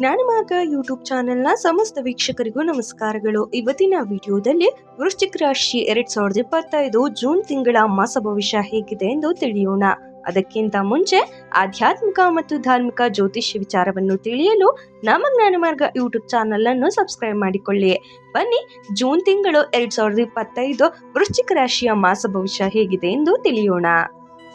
ಜ್ಞಾನಮಾರ್ಗ YouTube ಚಾನೆಲ್ನ ಸಮಸ್ತ ವೀಕ್ಷಕರಿಗೂ ನಮಸ್ಕಾರಗಳು. ಇವತ್ತಿನ ವಿಡಿಯೋದಲ್ಲಿ ವೃಶ್ಚಿಕ ರಾಶಿ ಎರಡ್ ಸಾವಿರದ ಇಪ್ಪತ್ತೈದು ಜೂನ್ ತಿಂಗಳ ಮಾಸ ಭವಿಷ್ಯ ಹೇಗಿದೆ ಎಂದು ತಿಳಿಯೋಣ. ಅದಕ್ಕಿಂತ ಮುಂಚೆ ಆಧ್ಯಾತ್ಮಿಕ ಮತ್ತು ಧಾರ್ಮಿಕ ಜ್ಯೋತಿಷ್ಯ ವಿಚಾರವನ್ನು ತಿಳಿಯಲು ನಮ್ಮ ಜ್ಞಾನಮಾರ್ಗ ಯೂಟ್ಯೂಬ್ ಚಾನೆಲ್ ಅನ್ನು ಸಬ್ಸ್ಕ್ರೈಬ್ ಮಾಡಿಕೊಳ್ಳಿ. ಬನ್ನಿ, ಜೂನ್ ತಿಂಗಳು ಎರಡ್ ಸಾವಿರದ ಇಪ್ಪತ್ತೈದು ವೃಶ್ಚಿಕ ರಾಶಿಯ ಮಾಸ ಭವಿಷ್ಯ ಹೇಗಿದೆ ಎಂದು ತಿಳಿಯೋಣ.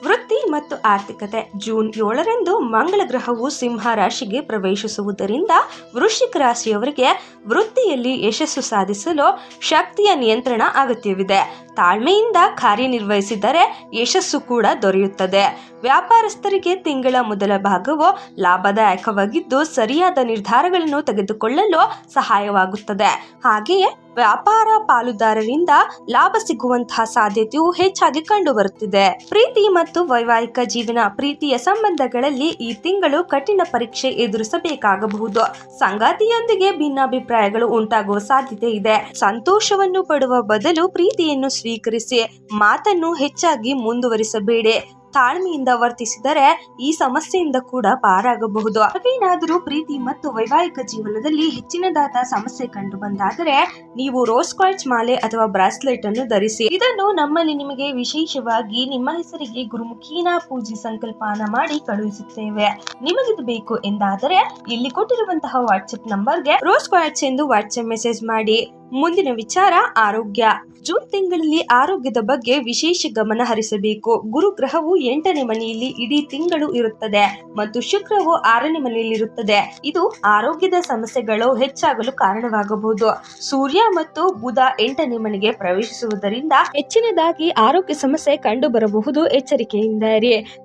ವೃತ್ತಿ ಮತ್ತು ಆರ್ಥಿಕತೆ ಜೂನ್ ಏಳರಂದು ಮಂಗಳ ಗ್ರಹವು ಸಿಂಹ ರಾಶಿಗೆ ಪ್ರವೇಶಿಸುವುದರಿಂದ ವೃಶ್ಚಿಕ ರಾಶಿಯವರಿಗೆ ವೃತ್ತಿಯಲ್ಲಿ ಯಶಸ್ಸು ಸಾಧಿಸಲು ಶಕ್ತಿಯ ನಿಯಂತ್ರಣ ಅಗತ್ಯವಿದೆ. ತಾಳ್ಮೆಯಿಂದ ಕಾರ್ಯನಿರ್ವಹಿಸಿದರೆ ಯಶಸ್ಸು ಕೂಡ ದೊರೆಯುತ್ತದೆ. ವ್ಯಾಪಾರಸ್ಥರಿಗೆ ತಿಂಗಳ ಮೊದಲ ಭಾಗವು ಲಾಭದಾಯಕವಾಗಿದ್ದು ಸರಿಯಾದ ನಿರ್ಧಾರಗಳನ್ನು ತೆಗೆದುಕೊಳ್ಳಲು ಸಹಾಯವಾಗುತ್ತದೆ. ಹಾಗೆಯೇ ವ್ಯಾಪಾರ ಪಾಲುದಾರರಿಂದ ಲಾಭ ಸಿಗುವಂತಹ ಸಾಧ್ಯತೆಯು ಹೆಚ್ಚಾಗಿ ಕಂಡುಬರುತ್ತಿದೆ. ಪ್ರೀತಿ ಮತ್ತು ವೈವಾಹಿಕ ಜೀವನ ಪ್ರೀತಿಯ ಸಂಬಂಧಗಳಲ್ಲಿ ಈ ತಿಂಗಳು ಕಠಿಣ ಪರೀಕ್ಷೆ ಎದುರಿಸಬೇಕಾಗಬಹುದು. ಸಂಗಾತಿಯೊಂದಿಗೆ ಭಿನ್ನಾಭಿಪ್ರಾಯಗಳು ಉಂಟಾಗುವ ಸಾಧ್ಯತೆ ಇದೆ. ಸಂತೋಷವನ್ನು ಪಡುವ ಬದಲು ಪ್ರೀತಿಯನ್ನು ಸ್ವೀಕರಿಸಿ ಮಾತನ್ನು ಹೆಚ್ಚಾಗಿ ಮುಂದುವರಿಸಬೇಡಿ. ತಾಳ್ಮೆಯಿಂದ ವರ್ತಿಸಿದರೆ ಈ ಸಮಸ್ಯೆಯಿಂದ ಕೂಡ ಪಾರಾಗಬಹುದು. ಹಾಗೇನಾದರೂ ಪ್ರೀತಿ ಮತ್ತು ವೈವಾಹಿಕ ಜೀವನದಲ್ಲಿ ಹೆಚ್ಚಿನದಾದ ಸಮಸ್ಯೆ ಕಂಡು ಬಂದಾದರೆ ನೀವು ರೋಸ್ ಕಾಯ್ಚ್ ಮಾಲೆ ಅಥವಾ ಬ್ರಾಸ್ಲೆಟ್ ಅನ್ನು ಧರಿಸಿ. ಇದನ್ನು ನಮ್ಮಲ್ಲಿ ನಿಮಗೆ ವಿಶೇಷವಾಗಿ ನಿಮ್ಮ ಹೆಸರಿಗೆ ಗುರುಮುಖೀನ ಪೂಜೆ ಸಂಕಲ್ಪನ ಮಾಡಿ ಕಳುಹಿಸುತ್ತೇವೆ. ನಿಮಗಿದು ಬೇಕು ಎಂದಾದರೆ ಇಲ್ಲಿ ಕೊಟ್ಟಿರುವಂತಹ ವಾಟ್ಸ್ಆಪ್ ನಂಬರ್ಗೆ ರೋಸ್ ಕಾಯ್ಚ್ ಎಂದು ವಾಟ್ಸ್ಆಪ್ ಮೆಸೇಜ್ ಮಾಡಿ. ಮುಂದಿನ ವಿಚಾರ ಆರೋಗ್ಯ. ಜೂನ್ ತಿಂಗಳಲ್ಲಿ ಆರೋಗ್ಯದ ಬಗ್ಗೆ ವಿಶೇಷ ಗಮನ ಹರಿಸಬೇಕು. ಗುರು ಗ್ರಹವು ಎಂಟನೇ ಮನೆಯಲ್ಲಿ ಇಡೀ ತಿಂಗಳು ಇರುತ್ತದೆ ಮತ್ತು ಶುಕ್ರವು ಆರನೇ ಮನೆಯಲ್ಲಿರುತ್ತದೆ. ಇದು ಆರೋಗ್ಯದ ಸಮಸ್ಯೆಗಳು ಹೆಚ್ಚಾಗಲು ಕಾರಣವಾಗಬಹುದು. ಸೂರ್ಯ ಮತ್ತು ಬುಧ ಎಂಟನೇ ಮನೆಗೆ ಪ್ರವೇಶಿಸುವುದರಿಂದ ಹೆಚ್ಚಿನದಾಗಿ ಆರೋಗ್ಯ ಸಮಸ್ಯೆ ಕಂಡು ಬರಬಹುದು ಎಚ್ಚರಿಕೆಯಿಂದ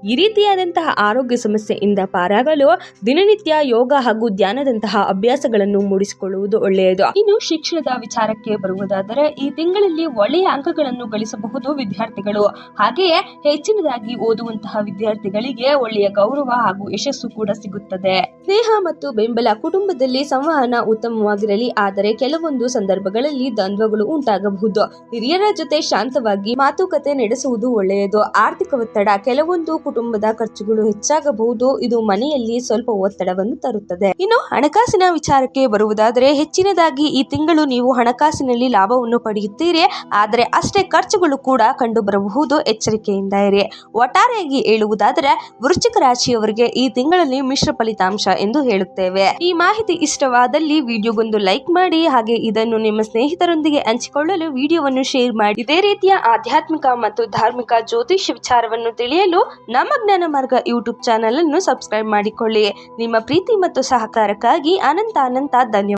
ಈ ರೀತಿಯಾದಂತಹ ಆರೋಗ್ಯ ಸಮಸ್ಯೆಯಿಂದ ಪಾರಾಗಲು ದಿನನಿತ್ಯ ಯೋಗ ಹಾಗೂ ಧ್ಯಾನದಂತಹ ಅಭ್ಯಾಸಗಳನ್ನು ಮೂಡಿಸಿಕೊಳ್ಳುವುದು ಒಳ್ಳೆಯದು. ಇನ್ನು ಶಿಕ್ಷಣದ ವಿಚಾರಕ್ಕೆ ಬರುವುದಾದರೆ ಈ ತಿಂಗಳಲ್ಲಿ ಒಳ್ಳೆಯ ಅಂಕಗಳನ್ನು ಗಳಿಸಬಹುದು ವಿದ್ಯಾರ್ಥಿಗಳು. ಹಾಗೆಯೇ ಹೆಚ್ಚಿನದಾಗಿ ಓದುವಂತಹ ವಿದ್ಯಾರ್ಥಿಗಳಿಗೆ ಒಳ್ಳೆಯ ಗೌರವ ಹಾಗೂ ಯಶಸ್ಸು ಕೂಡ ಸಿಗುತ್ತದೆ. ಸ್ನೇಹ ಮತ್ತು ಬೆಂಬಲ ಕುಟುಂಬದಲ್ಲಿ ಸಂವಹನ ಉತ್ತಮವಾಗಿರಲಿ, ಆದರೆ ಕೆಲವೊಂದು ಸಂದರ್ಭಗಳಲ್ಲಿ ದ್ವಂದ್ವಗಳು ಉಂಟಾಗಬಹುದು. ಹಿರಿಯರ ಜೊತೆ ಶಾಂತವಾಗಿ ಮಾತುಕತೆ ನಡೆಸುವುದು ಒಳ್ಳೆಯದು. ಆರ್ಥಿಕ ಒತ್ತಡ, ಕೆಲವೊಂದು ಕುಟುಂಬದ ಖರ್ಚುಗಳು ಹೆಚ್ಚಾಗಬಹುದು. ಇದು ಮನೆಯಲ್ಲಿ ಸ್ವಲ್ಪ ಒತ್ತಡವನ್ನು ತರುತ್ತದೆ. ಇನ್ನು ಹಣಕಾಸಿನ ವಿಚಾರಕ್ಕೆ ಬರುವುದಾದರೆ ಹೆಚ್ಚಿನದಾಗಿ ಈ ತಿಂಗಳು ನೀವು ಹಣಕಾಸಿನಲ್ಲಿ ಲಾಭವನ್ನು ಪಡೆಯುತ್ತೀರಿ. ಆದರೆ ಅಷ್ಟೇ ಖರ್ಚುಗಳು ಕೂಡ ಕಂಡುಬರಬಹುದು. ಎಚ್ಚರಿಕೆಯಿಂದ ಇರಿ. ಒಟ್ಟಾರೆಯಾಗಿ ಹೇಳುವುದಾದರೆ, ವೃಶ್ಚಿಕ ರಾಶಿಯವರಿಗೆ ಈ ತಿಂಗಳಲ್ಲಿ ಮಿಶ್ರ ಫಲಿತಾಂಶ ಎಂದು ಹೇಳುತ್ತೇವೆ. ಈ ಮಾಹಿತಿ ಇಷ್ಟವಾದಲ್ಲಿ ವಿಡಿಯೋಗೊಂದು ಲೈಕ್ ಮಾಡಿ, ಹಾಗೆ ಇದನ್ನು ನಿಮ್ಮ ಸ್ನೇಹಿತರೊಂದಿಗೆ ಹಂಚಿಕೊಳ್ಳಲು ವಿಡಿಯೋವನ್ನು ಶೇರ್ ಮಾಡಿ. ಇದೇ ರೀತಿಯ ಆಧ್ಯಾತ್ಮಿಕ ಮತ್ತು ಧಾರ್ಮಿಕ ಜ್ಯೋತಿಷ್ಯ ವಿಚಾರವನ್ನು ತಿಳಿಯಲು ನಮ್ಮ ಜ್ಞಾನ ಮಾರ್ಗ ಯೂಟ್ಯೂಬ್ ಚಾನೆಲ್ ಅನ್ನು ಸಬ್ಸ್ಕ್ರೈಬ್ ಮಾಡಿಕೊಳ್ಳಿ. ನಿಮ್ಮ ಪ್ರೀತಿ ಮತ್ತು ಸಹಕಾರಕ್ಕಾಗಿ ಅನಂತ ಅನಂತ ಧನ್ಯವಾದ